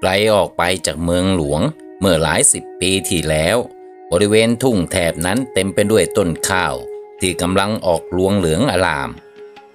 ไกลออกไปจากเมืองหลวง เมื่อหลายสิบปีที่แล้ว บริเวณทุ่งแถบนั้นเต็มไปด้วยต้นข้าว ที่กำลังออกรวงเหลืองอลาม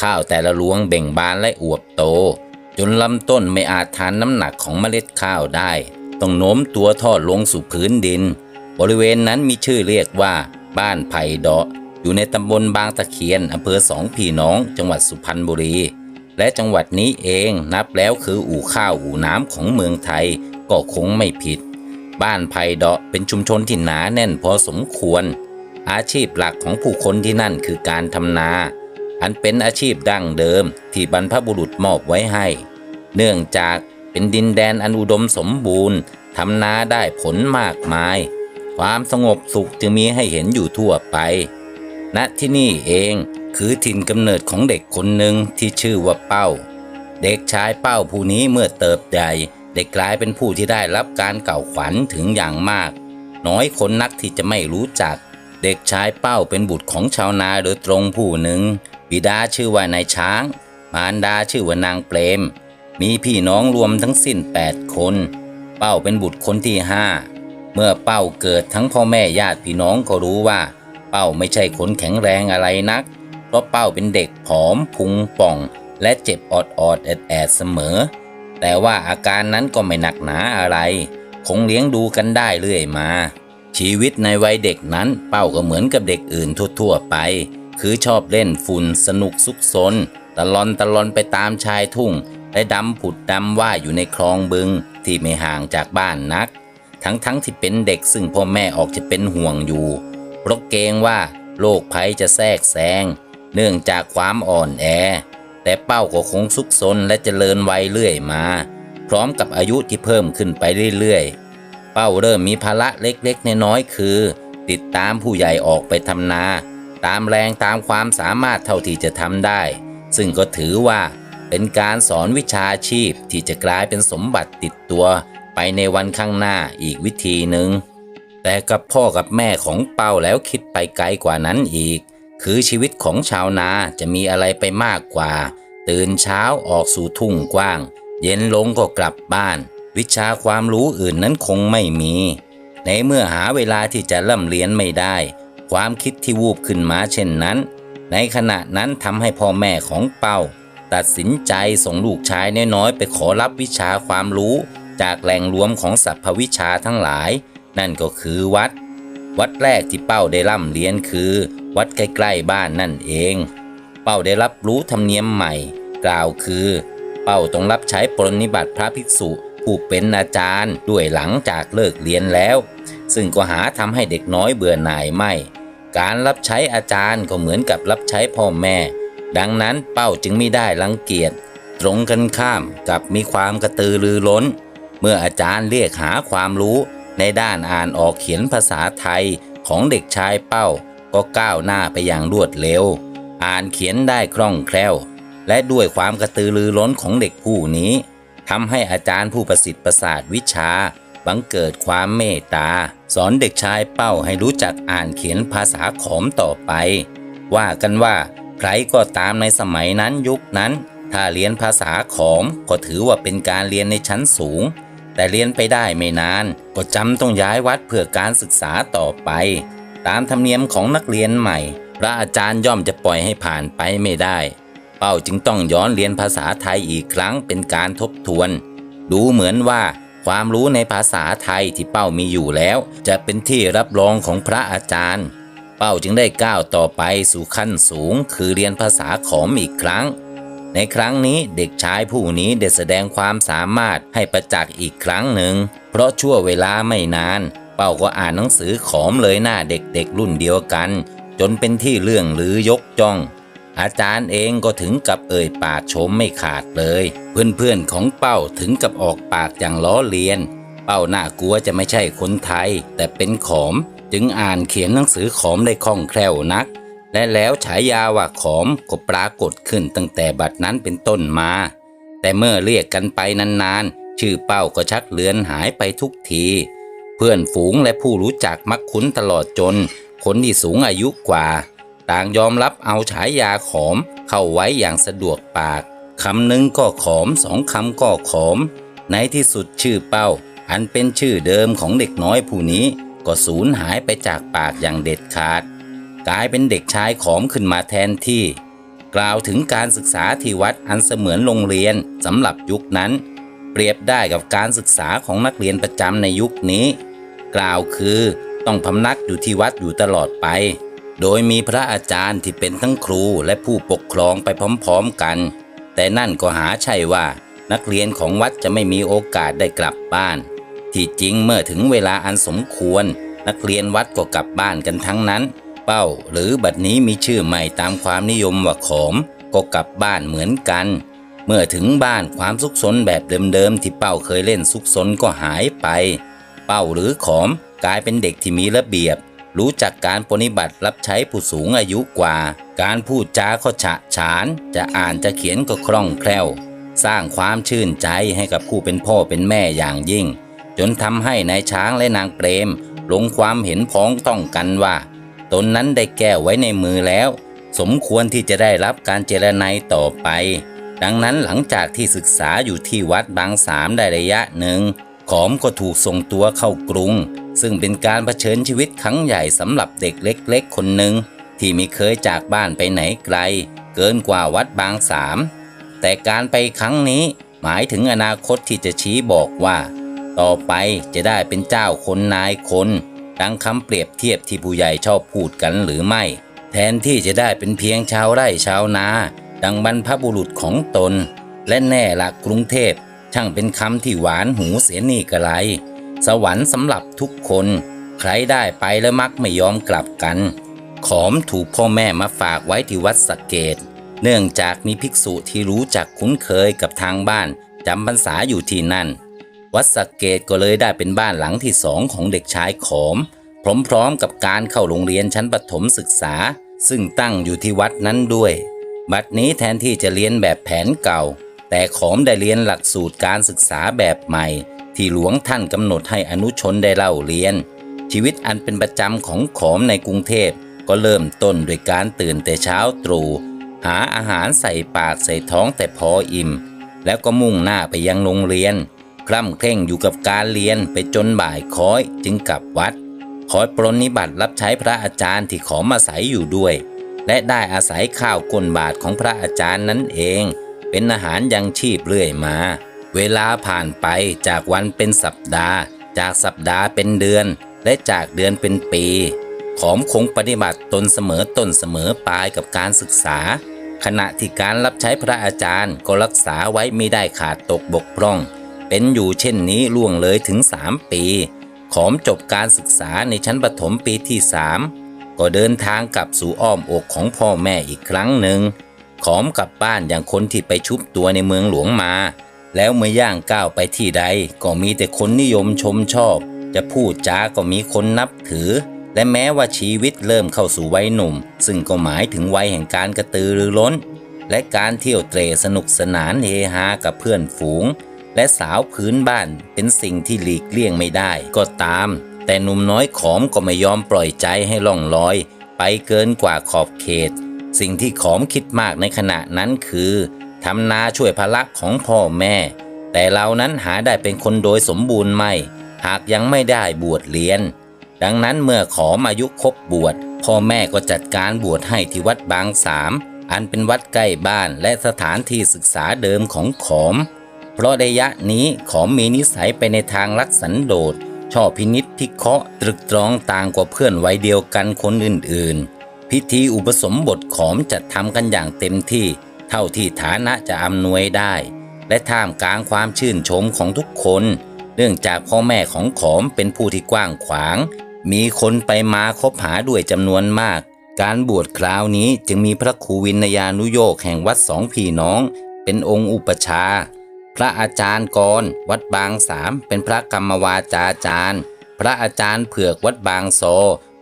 ข้าวแต่ละรวงเบ่งบานและอวบโต จนลำต้นไม่อาจทานน้ำหนักของเมล็ดข้าวได้ ต้องโน้มตัวทอดลงสู่พื้นดิน บริเวณนั้นมีชื่อเรียกว่า บ้านไผ่เดาะ อยู่ในตำบลบางตะเคียนอำเภอสองพี่น้อง จังหวัดสุพรรณบุรี และจังหวัดนี้เองนับแล้วคืออู่ข้าวอู่น้ำของเมืองไทยก็คงไม่ผิด บ้านไผ่เดาะเป็นชุมชนที่หนาแน่นพอสมควร อาชีพหลักของผู้คนที่นั่นคือการทำนา อันเป็นอาชีพดั้งเดิมที่บรรพบุรุษมอบไว้ให้ เนื่องจากเป็นดินแดนอันอุดมสมบูรณ์ทำนาได้ผลมากมาย ความสงบสุขจึงมีให้เห็นอยู่ทั่วไปณที่นี่เอง คือถิ่นกำเนิดของเด็กคนหนึ่งที่ชื่อว่าเป้า เด็กชายเป้าผู้นี้เมื่อเติบใหญ่ได้กลายเป็นผู้ที่ได้รับการเก่าขวัญถึงอย่างมาก น้อยคนนักที่จะไม่รู้จัก เด็กชายเป้าเป็นบุตรของชาวนาโดยตรงผู้หนึ่ง บิดาชื่อว่านายช้าง มารดาชื่อว่านางเปรม มีพี่น้องรวมทั้งสิ้น 8 คน เป้าเป็นบุตรคนที่ห้าเมื่อเป้าเกิดทั้งพ่อแม่ญาติพี่น้องก็รู้ว่า เป้าไม่ใช่คนแข็งแรงอะไรนัก เพราะเป้าเป็นเด็กผอมพุงป่อง และเจ็บออดออดแอดแอดเสมอ แต่ว่าอาการนั้นก็ไม่หนักหนาอะไร คงเลี้ยงดูกันได้เรื่อยมา ชีวิตในวัยเด็กนั้นเป้าก็เหมือนกับเด็กอื่นทั่วๆไป คือชอบเล่นฝุ่นสนุกซุกซนตะลอนตะลอนไปตามชายทุ่ง และดำผุดดำว่าอยู่ในคลองบึง ที่ไม่ห่างจากบ้านนัก ทั้งๆทที่เป็นเด็กซึ่งพ่อแม่ออกจะเป็นห่วงอยู่เพราะเกรงว่าโรคภัยจะแทรกแซง เนื่องจากความอ่อนแอ แต่เป้าก็คงซุกซนและเจริญวัยเรื่อยมา พร้อมกับอายุที่เพิ่มขึ้นไปเรื่อยๆ เป้าเริ่มมีภาระเล็กๆน้อยๆคือ ติดตามผู้ใหญ่ออกไปทำนา ตามแรงตามความสามารถเท่าที่จะทำได้ ซึ่งก็ถือว่าเป็นการสอนวิชาชีพที่จะกลายเป็นสมบัติติดตัวไปในวันข้างหน้าอีกวิธีหนึ่งแต่กับพ่อกับแม่ของเป้าแล้วคิดไปไกลกว่านั้นอีก คือชีวิตของชาวนาจะมีอะไรไปมากกว่า ตื่นเช้าออกสู่ทุ่งกว้าง เย็นลงก็กลับบ้าน วิชาความรู้อื่นนั้นคงไม่มี ในเมื่อหาเวลาที่จะล่ำเรียนไม่ได้ ความคิดที่วูบขึ้นมาเช่นนั้น ในขณะนั้นทำให้พ่อแม่ของเป้า ตัดสินใจส่งลูกชายน้อยๆไปขอรับวิชาความรู้ จากแหล่งรวมของสรรพวิชาทั้งหลาย นั่นก็คือวัด วัดแรกที่เป้าได้ร่ำเรียนคือ วัดใกล้ๆบ้านนั่นเอง เป้าได้รับรู้ธรรมเนียมใหม่ กล่าวคือ เป้าต้องรับใช้ปรนนิบัติพระภิกษุผู้เป็นอาจารย์ด้วยหลังจากเลิกเรียนแล้ว ซึ่งก็หาทำให้เด็กน้อยเบื่อหน่ายไม่ การรับใช้อาจารย์ก็เหมือนกับรับใช้พ่อแม่ ดังนั้นเป้าจึงไม่ได้รังเกียจตรงกันข้ามกับมีความกระตือรือร้น เมื่ออาจารย์เรียกหาความรู้ ในด้านอ่านออกเขียนภาษาไทยของเด็กชายเป้าก็ก้าวหน้าไปอย่างรวดเร็ว อ่านเขียนได้คล่องแคล่ว และด้วยความกระตือรือร้นของเด็กผู้นี้ทำให้อาจารย์ผู้ประสิทธิ์ประสาทวิชา บังเกิดความเมตตา สอนเด็กชายเป้าให้รู้จักอ่านเขียนภาษาขอมต่อไป ว่ากันว่าใครก็ตามในสมัยนั้นยุคนั้น ถ้าเรียนภาษาขอมก็ถือว่าเป็นการเรียนในชั้นสูง แต่เรียนไปได้ไม่นาน ก็จำต้องย้ายวัดเพื่อการศึกษาต่อไป ตามธรรมเนียมของนักเรียนใหม่ พระอาจารย์ย่อมจะปล่อยให้ผ่านไปไม่ได้ เป้าจึงต้องย้อนเรียนภาษาไทยอีกครั้งเป็นการทบทวน ดูเหมือนว่าความรู้ในภาษาไทยที่เป้ามีอยู่แล้ว จะเป็นที่รับรองของพระอาจารย์ เป้าจึงได้ก้าวต่อไปสู่ขั้นสูง คือเรียนภาษาขอมอีกครั้ง ในครั้งนี้เด็กชายผู้นี้ได้แสดงความสามารถให้ประจักษ์อีกครั้งหนึ่ง เพราะชั่วเวลาไม่นาน เป้าก็อ่านหนังสือขอมเลยหน้าเด็กๆรุ่นเดียวกัน จนเป็นที่เรื่องลือยกจ้อง อาจารย์เองก็ถึงกับเอ่ยปากชมไม่ขาดเลย เพื่อนๆของเป้าถึงกับออกปากอย่างล้อเลียน เป้าน่ากลัวจะไม่ใช่คนไทย แต่เป็นขอม จึงอ่านเขียนหนังสือขอมได้คล่องแคล่วนัก และแล้วฉายาว่าขอมก็ปรากฏขึ้นตั้งแต่บัดนั้นเป็นต้นมา แต่เมื่อเรียกกันไปนานๆ ชื่อเป้าก็ชักเลือนหายไปทุกที เพื่อนฝูงและผู้รู้จักมักคุ้นตลอดจน คนที่สูงอายุกว่า ต่างยอมรับเอาฉายาขอมเข้าไว้อย่างสะดวกปากคำหนึ่งก็ขอมสองคำก็ขอม ในที่สุดชื่อเป้า อันเป็นชื่อเดิมของเด็กน้อยผู้นี้ ก็สูญหายไปจากปากอย่างเด็ดขาด กลายเป็นเด็กชายขอมขึ้นมาแทนที่ กล่าวถึงการศึกษาที่วัดอันเสมือนโรงเรียนสำหรับยุคนั้น เปรียบได้กับการศึกษาของนักเรียนประจำในยุคนี้ กล่าวคือต้องพำนักอยู่ที่วัดอยู่ตลอดไป โดยมีพระอาจารย์ที่เป็นทั้งครูและผู้ปกครองไปพร้อมๆกัน แต่นั่นก็หาใช่ว่านักเรียนของวัดจะไม่มีโอกาสได้กลับบ้าน ที่จริงเมื่อถึงเวลาอันสมควร นักเรียนวัดก็กลับบ้านกันทั้งนั้น เป้า หรือบัดนี้มีชื่อใหม่ตามความนิยมว่าขอม ก็กลับบ้านเหมือนกัน เมื่อถึงบ้านความสุขสนแบบเดิมๆที่เป้าเคยเล่นสุขสนก็หายไป เป้าหรือขอมกลายเป็นเด็กที่มีระเบียบ รู้จักการปฏิบัติรับใช้ผู้สูงอายุกว่า การพูดจาก็ฉะฉาน จะอ่านจะเขียนก็คล่องแคล่ว สร้างความชื่นใจให้กับผู้เป็นพ่อเป็นแม่อย่างยิ่ง จนทำให้นายช้างและนางเปรมลงความเห็นพ้องต้องกันว่า ตนนั้นได้แก้ไว้ในมือแล้ว สมควรที่จะได้รับการเจรไนยต่อไป ดังนั้นหลังจากที่ศึกษาอยู่ที่วัดบางสามได้ระยะหนึ่ง ขอมก็ถูกส่งตัวเข้ากรุง ซึ่งเป็นการเผชิญชีวิตครั้งใหญ่สำหรับเด็กเล็ก ๆ คนหนึ่งที่ไม่เคยจากบ้านไปไหนไกล เกินกว่าวัดบางสาม แต่การไปครั้งนี้หมายถึงอนาคตที่จะชี้บอกว่า ต่อไปจะได้เป็นเจ้าคนนายคน ดังคำเปรียบเทียบที่ผู้ใหญ่ชอบพูดกันหรือไม่ แทนที่จะได้เป็นเพียงชาวไร่ชาวนา ดังบรรพบุรุษของตน และแน่ละกรุงเทพ ช่างเป็นคำที่หวานหูเสียนี่กระไร สวรรค์สำหรับทุกคน ใครได้ไปแล้วมักไม่ยอมกลับกัน ขอมถูกพ่อแม่มาฝากไว้ที่วัดสะเกต เนื่องจากมีภิกษุที่รู้จักคุ้นเคยกับทางบ้านจำพรรษาอยู่ที่นั่น วัดสเกตก็เลยได้เป็นบ้านหลังที่สองของเด็กชายขอม พร้อมๆกับการเข้าโรงเรียนชั้นประถมศึกษา ซึ่งตั้งอยู่ที่วัดนั้นด้วย บัดนี้แทนที่จะเรียนแบบแผนเก่า แต่ขอมได้เรียนหลักสูตรการศึกษาแบบใหม่ ที่หลวงท่านกำหนดให้อนุชนได้เล่าเรียน ชีวิตอันเป็นประจำของขอมในกรุงเทพก็เริ่มต้นด้วยการตื่นแต่เช้าตรู่หาอาหารใส่ปากใส่ท้องแต่พออิ่ม แล้วก็มุ่งหน้าไปยังโรงเรียน คร่ำเคร่งอยู่กับการเรียนไปจนบ่ายค้อยจึงกลับวัด คอยปรนนิบัติรับใช้พระอาจารย์ที่ขอมาศัยอยู่ด้วย และได้อาศัยข้าวก้นบาทของพระอาจารย์นั้นเอง เป็นอาหารยังชีพเรื่อยมา เวลาผ่านไปจากวันเป็นสัปดาห์ จากสัปดาห์เป็นเดือน และจากเดือนเป็นปีขอมคงปฏิบัติตนเสมอต้นเสมอปลายกับการศึกษา ขณะที่การรับใช้พระอาจารย์ก็รักษาไว้ไม่ได้ขาดตกบกพร่อง เป็นอยู่เช่นนี้ล่วงเลยถึง 3 ปี ขอมจบการศึกษาในชั้นประถมปีที่ 3 ก็เดินทางกลับสู่อ้อมอกของพ่อแม่อีกครั้งหนึ่ง ขอมกลับบ้านอย่างคนที่ไปชุบตัวในเมืองหลวงมา แล้วเมื่อย่างก้าวไปที่ใด ก็มีแต่คนนิยมชมชอบ จะพูดจาก็มีคนนับถือ และแม้ว่าชีวิตเริ่มเข้าสู่วัยหนุ่ม ซึ่งก็หมายถึงวัยแห่งการกระตือรือร้น และการเที่ยวเตรสนุกสนานเฮฮากับเพื่อนฝูง และสาวพื้นบ้านเป็นสิ่งที่หลีกเลี่ยงไม่ได้ก็ตาม แต่หนุ่มน้อยขอมก็ไม่ยอมปล่อยใจให้ล่องลอย ไปเกินกว่าขอบเขต สิ่งที่ขอมคิดมากในขณะนั้นคือทำนาช่วยภาระของพ่อแม่ แต่เรานั้นหาได้เป็นคนโดยสมบูรณ์ไม่ หากยังไม่ได้บวชเรียน ดังนั้นเมื่อขอมอายุครบบวชพ่อแม่ก็จัดการบวชให้ที่วัดบางสามอันเป็นวัดใกล้บ้านและสถานที่ศึกษาเดิมของขอม เพราะระยะนี้ขอมมีนิสัยไปในทางรักสันโดษชอบพินิษพิเคราะห์ตรึกตรองต่างกว่าเพื่อนวัยเดียวกันคนอื่นๆ พิธีอุปสมบทขอมจัดทำกันอย่างเต็มที่ เท่าที่ฐานะจะอำนวยได้ และท่ามกลางความชื่นชมของทุกคน เนื่องจากพ่อแม่ของขอมเป็นผู้ที่กว้างขวาง มีคนไปมาคบหาด้วยจำนวนมาก การบวชคราวนี้จึงมีพระครูวินยานุโยคแห่งวัดสองพี่น้อง เป็นองค์อุปชา พระอาจารย์กรวัดบางสามเป็นพระกรรมวาจาจารย์ พระอาจารย์เผือกวัดบางโซ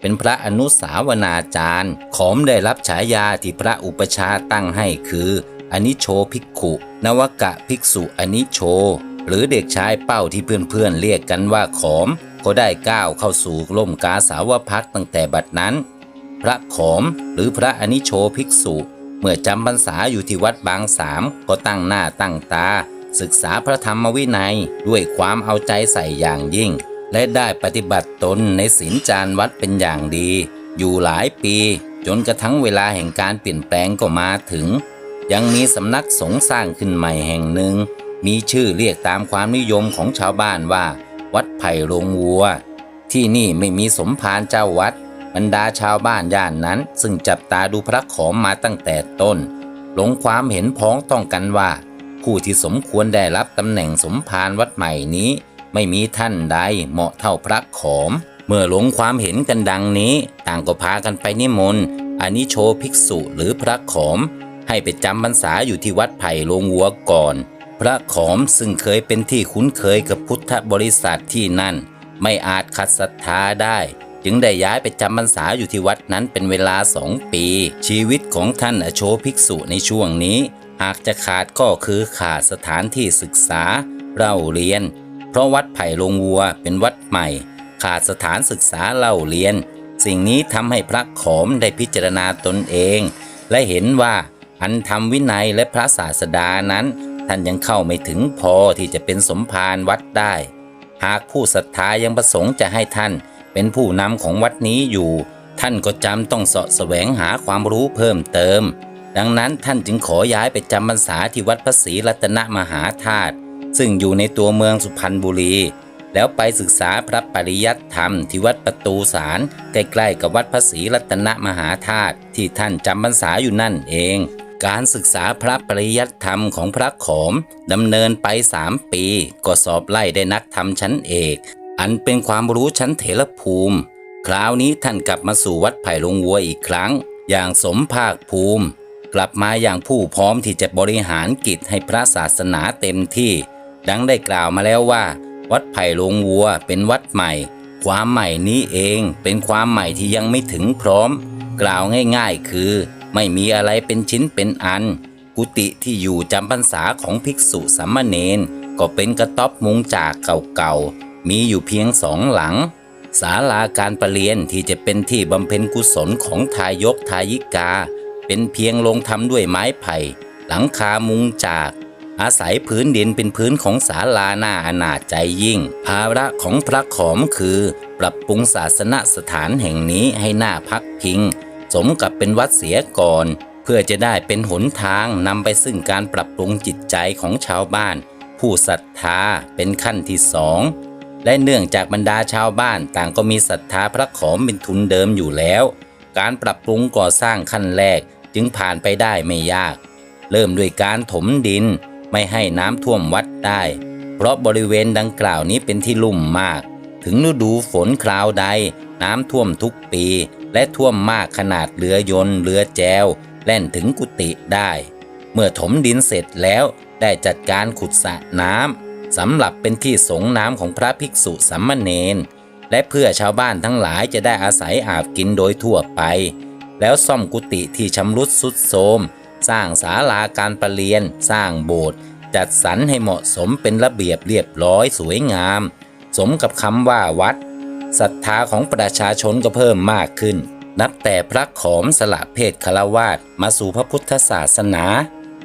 เป็นพระอนุสาวนาจารย์ ขอมได้รับฉายาที่พระอุปชาตั้งให้คืออนิโชภิกขุ นวกะภิกษุอนิโช หรือเด็กชายเป้าที่เพื่อนๆเรียกกันว่าขอม ก็ได้ก้าวเข้าสู่ร่มกาสาวพักตั้งแต่บัดนั้น พระขอมหรือพระอนิโชภิกษุ เมื่อจำพรรษาอยู่ที่วัดบางสามก็ตั้งหน้าตั้งตา ศึกษาพระธรรมวินัยด้วยความเอาใจใส่อย่างยิ่ง และได้ปฏิบัติตนในศีลจารวัดเป็นอย่างดี อยู่หลายปี จนกระทั่งเวลาแห่งการเปลี่ยนแปลงก็มาถึง ยังมีสำนักสงฆ์สร้างขึ้นใหม่แห่งหนึ่ง มีชื่อเรียกตามความนิยมของชาวบ้านว่า วัดไผ่โรงวัว ที่นี่ไม่มีสมภารเจ้าวัดบรรดาชาวบ้านย่านนั้น ซึ่งจับตาดูพระขอมมาตั้งแต่ต้น หลงความเห็นพ้องต้องกันว่า ผู้ที่สมควรได้รับตำแหน่งสมภารวัดใหม่นี้ ไม่มีท่านใดเหมาะเท่าพระขอม เมื่อหลงความเห็นกันดังนี้ ต่างก็พากันไปนิมนต์อานิโชภิกษุหรือพระขอม ให้ไปจำพรรษาอยู่ที่วัดไผ่โรงวัวก่อน พระขอมซึ่งเคยเป็นที่คุ้นเคยกับพุทธบริษัทที่นั่น ไม่อาจขัดศรัทธาได้จึงได้ย้ายไปจำพรรษาอยู่ที่วัดนั้นเป็นเวลาสองปี ชีวิตของท่านอโชภิกษุในช่วงนี้ หากจะขาดก็คือขาดสถานที่ศึกษาเล่าเรียน เพราะวัดไผ่โรงวัวเป็นวัดใหม่ ขาดสถานศึกษาเล่าเรียน สิ่งนี้ทำให้พระขอมได้พิจารณาตนเอง และเห็นว่าอันธรรมวินัยและพระศาสดานั้น ท่านยังเข้าไม่ถึงพอที่จะเป็นสมภารวัดได้ หากผู้ศรัทธายังประสงค์จะให้ท่าน เป็นผู้นำของวัดนี้อยู่ ท่านก็จำต้องเสาะแสวงหาความรู้เพิ่มเติม ดังนั้นท่านจึงขอย้ายไปจำพรรษาที่วัดพระศรีรัตนมหาธาตุซึ่งอยู่ในตัวเมืองสุพรรณบุรี แล้วไปศึกษาพระปริยัติธรรมที่วัดประตูสารใกล้ๆกับวัดพระศรีรัตนมหาธาตุที่ท่านจำพรรษาอยู่นั่นเอง การศึกษาพระปริยัติธรรมของพระขอมดำเนินไปสามปี ก็สอบไล่ได้นักธรรมชั้นเอก อันเป็นความรู้ชั้นเถรภูมิ คราวนี้ท่านกลับมาสู่วัดไผ่ลงวัวอีกครั้ง อย่างสมภาคภูมิ กลับมาอย่างผู้พร้อมที่จะบริหารกิจให้พระศาสนาเต็มที่ ดังได้กล่าวมาแล้วว่า วัดไผ่ลงวัวเป็นวัดใหม่ ความใหม่นี้เองเป็นความใหม่ที่ยังไม่ถึงพร้อม กล่าวง่ายๆ คือ ไม่มีอะไรเป็นชิ้นเป็นอัน กุฏิที่อยู่จำพรรษาของภิกษุสามเณรก็เป็นกระต๊อบมุงจากเก่าๆ มีอยู่เพียงสองหลังศาลาการประเรียนที่จะเป็นที่บำเพ็ญกุศลของทายกทายิกา เป็นเพียงลงทำด้วยไม้ไผ่ หลังคามุงจาก อาศัยพื้นดินเป็นพื้นของศาลาหน้าอนาจใจยิ่ง ภาระของพระขอมคือ ปรับปรุงศาสนสถานแห่งนี้ให้หน่าพักพิง สมกับเป็นวัดเสียก่อน เพื่อจะได้เป็นหนทางนำไปซึ่งการปรับปรุงจิตใจของชาวบ้าน ผู้ศรัทธาเป็นขั้นที่สองและเนื่องจากบรรดาชาวบ้านต่างก็มีศรัทธาพระขอมเป็นทุนเดิมอยู่แล้ว การปรับปรุงก่อสร้างขั้นแรก จึงผ่านไปได้ไม่ยาก เริ่มด้วยการถมดินไม่ให้น้ำท่วมวัดได้ เพราะบริเวณดังกล่าวนี้เป็นที่ลุ่มมาก ถึงฤดูฝนคราวใด น้ำท่วมทุกปี และท่วมมากขนาดเรือยนต์เรือแจว แล่นถึงกุฏิได้ เมื่อถมดินเสร็จแล้วได้จัดการขุดสระน้ำสำหรับเป็นที่สงน้ำของพระภิกษุสัมมเนนและเพื่อชาวบ้านทั้งหลายจะได้อาศัยอาบกินโดยทั่วไป แล้วซ่อมกุฏิที่ชำรุดสุดโทรมสร้างศาลาการประเรียน สร้างโบสถ์จัดสรรให้เหมาะสมเป็นระเบียบเรียบร้อยสวยงาม สมกับคำว่าวัดศรัทธาของประชาชนก็เพิ่มมากขึ้น นับแต่พระขอมสละเพศคารวาสมาสู่พระพุทธศาสนา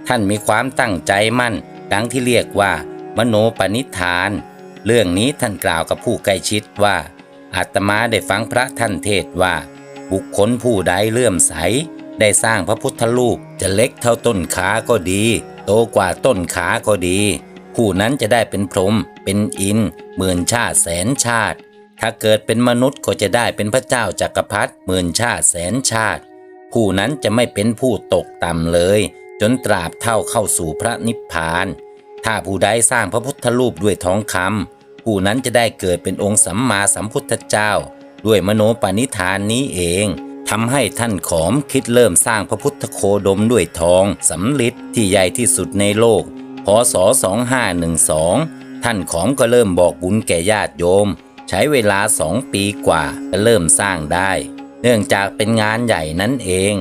ท่านมีความตั้งใจมั่น ดังที่เรียกว่า มโนปณิธาน เรื่องนี้ท่านกล่าวกับผู้ใกล้ชิดว่าอาตมาได้ฟังพระท่านเทศว่า บุคคลผู้ใดเลื่อมใส ได้สร้างพระพุทธรูปจะเล็กเท่าต้นขาก็ดี โตกว่าต้นขาก็ดี ผู้นั้นจะได้เป็นพรหมเป็นอินหมื่นชาติแสนชาติ ถ้าเกิดเป็นมนุษย์ก็จะได้เป็นพระเจ้าจักรพรรดิหมื่นชาติแสนชาติ ผู้นั้นจะไม่เป็นผู้ตกต่ำเลย จนตราบเท่าเข้าสู่พระนิพพาน ถ้าผู้ใดสร้างพระพุทธรูปด้วยทองคำผู้นั้นจะได้เกิดเป็นองค์สัมมาสัมพุทธเจ้า ด้วยมโนปณิธานนี้เองทำให้ท่านขอมคิดเริ่มสร้างพระพุทธโคดมด้วยทองสำลิดที่ใหญ่ที่สุดในโลก พศ 2512 ท่านขอมก็เริ่มบอกบุญแก่ญาติโยม ใช้เวลาสองปีกว่าก็เริ่มสร้างได้ เนื่องจากเป็นงานใหญ่นั่นเอง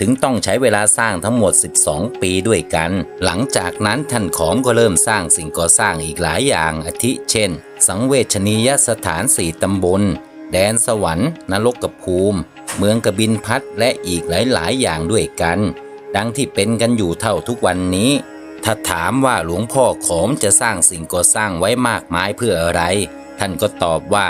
ถึงต้องใช้เวลาสร้างทั้งหมด 12 ปีด้วยกัน หลังจากนั้นท่านขอมก็เริ่มสร้างสิ่งก่อสร้างอีกหลายอย่างอาทิเช่น สังเวชนียสถานสี่ตำบล แดนสวรรค์นรกภูมิ เมืองกบินพัทและอีกหลาย ๆ อย่างด้วยกัน ดังที่เป็นกันอยู่เท่าทุกวันนี้ ถ้าถามว่าหลวงพ่อขอมจะสร้างสิ่งก่อสร้างไว้มากมายเพื่ออะไร ท่านก็ตอบว่า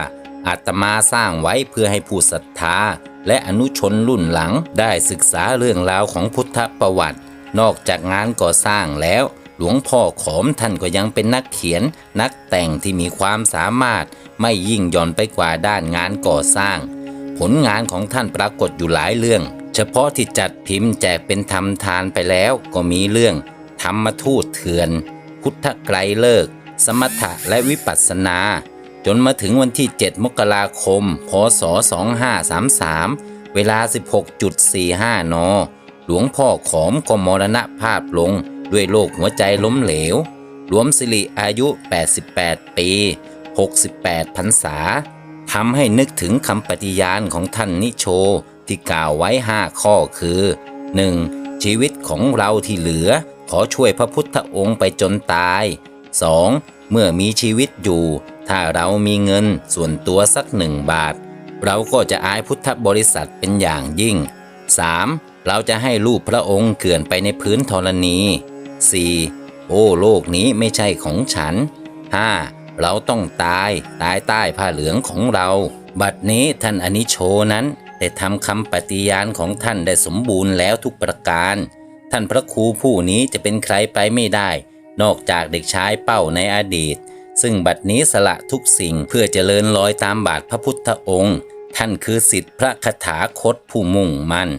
อาตมาสร้างไว้เพื่อให้ผู้ศรัทธาและอนุชนรุ่นหลังได้ศึกษาเรื่องราวของพุทธประวัติ นอกจากงานก่อสร้างแล้ว หลวงพ่อขอมท่านก็ยังเป็นนักเขียน นักแต่งที่มีความสามารถไม่ยิ่งย่อนไปกว่าด้านงานก่อสร้าง ผลงานของท่านปรากฏอยู่หลายเรื่อง เฉพาะที่จัดพิมพ์แจกเป็นธรรมทานไปแล้วก็มีเรื่อง ธรรมทูตเถื่อน พุทธไกรเลิก สมถะและวิปัสสนา จนมาถึงวันที่ 7 มกราคม พศ 2533 เวลา 16.45 น หลวงพ่อขอมก็มรณภาพลง ด้วยโรคหัวใจล้มเหลว รวมสิริอายุ 88 ปี 68พรรษาทำให้นึกถึงคำปฏิญาณของท่านนิโชที่กล่าวไว้ 5 ข้อคือ 1. ชีวิตของเราที่เหลือ ขอช่วยพระพุทธองค์ไปจนตาย 2. เมื่อมีชีวิตอยู่ ถ้าเรามีเงินส่วนตัวสักหนึ่งบาท เราก็จะอายพุทธบริษัทเป็นอย่างยิ่ง 3. เราจะให้รูปพระองค์เกลื่อนไปในพื้นธรณี 4. โอ้โลกนี้ไม่ใช่ของฉัน 5. เราต้องตายตายใต้ผ้าเหลืองของเรา บัดนี้ท่านอนิโชนั้นได้ทำคำปฏิญาณของท่านได้สมบูรณ์แล้วทุกประการ ท่านพระครูผู้นี้จะเป็นใครไปไม่ได้ นอกจากเด็กชายเป้าในอดีต ซึ่งบัดนี้สละทุกสิ่งเพื่อเจริญรอยตามบาทพระพุทธองค์ ท่านคือสิทธิพระคถาคตผู้มุ่งมั่น